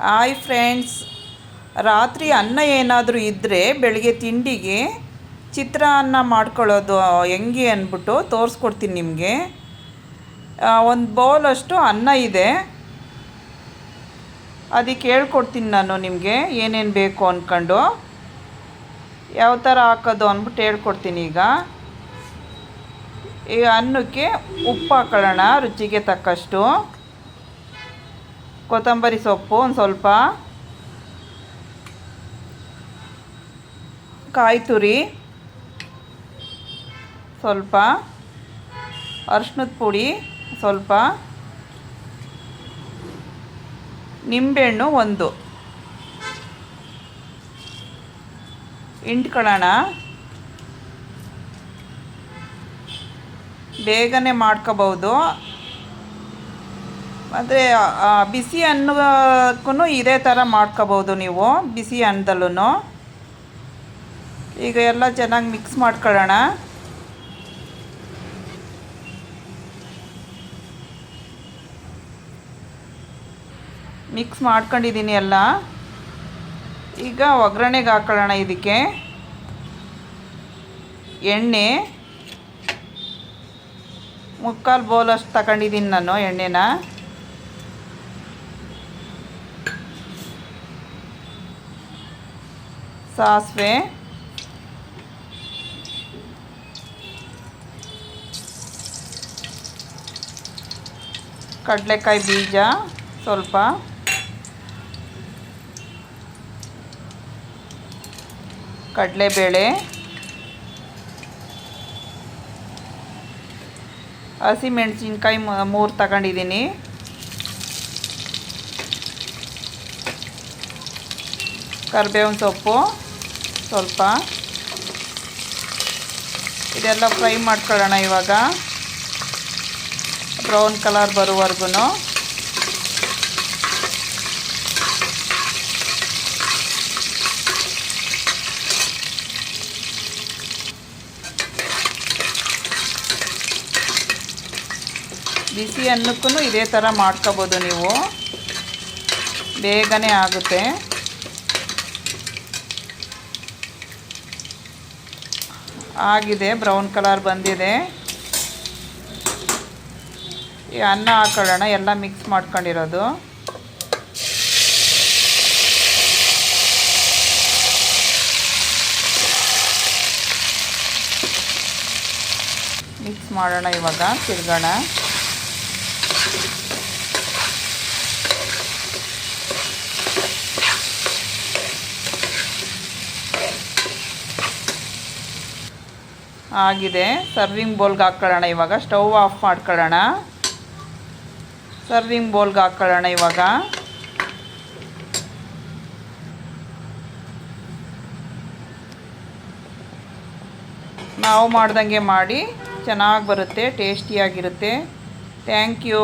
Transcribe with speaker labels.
Speaker 1: Hi friends ರಾತ್ರಿ ಅನ್ನ ಏನಾದರೂ ಇದ್ದರೆ ಬೆಳಗ್ಗೆ ತಿಂಡಿಗೆ ಚಿತ್ರಾನ್ನ ಮಾಡ್ಕೊಳ್ಳೋದು ಹೆಂಗೆ ಅಂದ್ಬಿಟ್ಟು ತೋರಿಸ್ಕೊಡ್ತೀನಿ ನಿಮಗೆ. ಒಂದು ಬೌಲಷ್ಟು ಅನ್ನ ಇದೆ. ಅದಕ್ಕೆ ಹೇಳ್ಕೊಡ್ತೀನಿ ನಾನು ನಿಮಗೆ ಏನೇನು ಬೇಕು ಅಂದ್ಕೊಂಡು ಯಾವ ಥರ ಹಾಕೋದು ಅಂದ್ಬಿಟ್ಟು ಹೇಳ್ಕೊಡ್ತೀನಿ ಈಗ. ಈ ಅನ್ನಕ್ಕೆ ಉಪ್ಪು ಹಾಕೊಳ್ಳೋಣ, ರುಚಿಗೆ ತಕ್ಕಷ್ಟು. ಕೊತ್ತಂಬರಿ ಸೊಪ್ಪು ಒಂದು ಸ್ವಲ್ಪ. ಕಾಯಿ ತುರಿ. ಸ್ವಲ್ಪ. ಅರ್ಶಿನದ ಪುಡಿ ಸ್ವಲ್ಪ. ನಿಂಬೆಹಣ್ಣು ಒಂದು. ಇಂಟ್ಕೊಳ್ಳೋಣ ಬೇಗನೆ ಮಾಡ್ಕೋಬೋದು ಮತ್ತು ಬಿಸಿ ಅನ್ನಕ್ಕೂ ಇದೇ ಥರ ಮಾಡ್ಕೋಬೋದು ನೀವು, ಬಿಸಿ ಅನ್ನದಲ್ಲೂ ಈಗ ಎಲ್ಲ ಚೆನ್ನಾಗಿ ಮಿಕ್ಸ್ ಮಾಡ್ಕೊಳ್ಳೋಣ. ಮಿಕ್ಸ್ ಮಾಡ್ಕೊಂಡಿದ್ದೀನಿ ಎಲ್ಲ. ಈಗ ಒಗ್ಗರಣೆಗೆ ಹಾಕೊಳ್ಳೋಣ ಇದಕ್ಕೆ. ಎಣ್ಣೆ. ಮುಕ್ಕಾಲು ಬೋಲಷ್ಟು ತಗೊಂಡಿದ್ದೀನಿ ನಾನು ಎಣ್ಣೆನ. ಸಾಸಿವೆ. ಕಡಲೆಕಾಯಿ ಬೀಜ ಸ್ವಲ್ಪ. ಕಡಲೆಬೇಳೆ. ಹಸಿಮೆಣಸಿನ್ಕಾಯಿ ಮೂರು ತಗೊಂಡಿದ್ದೀನಿ. ಕರಿಬೇವಿನ ಸೊಪ್ಪು. ಸ್ವಲ್ಪ. ಇದೆಲ್ಲ ಫ್ರೈ ಮಾಡ್ಕೊಳ್ಳೋಣ ಇವಾಗ. ಬ್ರೌನ್ ಕಲರ್ ಬರುವವರೆಗೂ ಬಿಸಿ ಅನ್ನಕ್ಕೂ ಇದೇ ಥರ ಮಾಡ್ಕೋಬೋದು ನೀವು. ಬೇಗನೆ ಆಗುತ್ತೆ. ಆಗಿದೆ ಬ್ರೌನ್ ಕಲರ್ ಬಂದಿದೆ. ಈ ಅನ್ನ ಹಾಕೊಳ್ಳೋಣ ಎಲ್ಲ ಮಿಕ್ಸ್ ಮಾಡ್ಕೊಂಡಿರೋದು. ಮಿಕ್ಸ್ ಮಾಡೋಣ ಇವಾಗ ತಿರ್ಗೋಣ. ಆಗಿದೆ. ಸರ್ವಿಂಗ್ ಬೌಲ್ಗೆ ಹಾಕ್ಕೊಳ್ಳೋಣ ಇವಾಗ. ಸ್ಟವ್ ಆಫ್ ಮಾಡ್ಕೊಳ್ಳೋಣ. ಸರ್ವಿಂಗ್ ಬೌಲ್ಗೆ ಹಾಕ್ಕೊಳ್ಳೋಣ ಇವಾಗ. ನಾವು ಮಾಡ್ದಂಗೆ ಮಾಡಿ ಚೆನ್ನಾಗಿ ಬರುತ್ತೆ ಟೇಸ್ಟಿಯಾಗಿರುತ್ತೆ ಥ್ಯಾಂಕ್ ಯು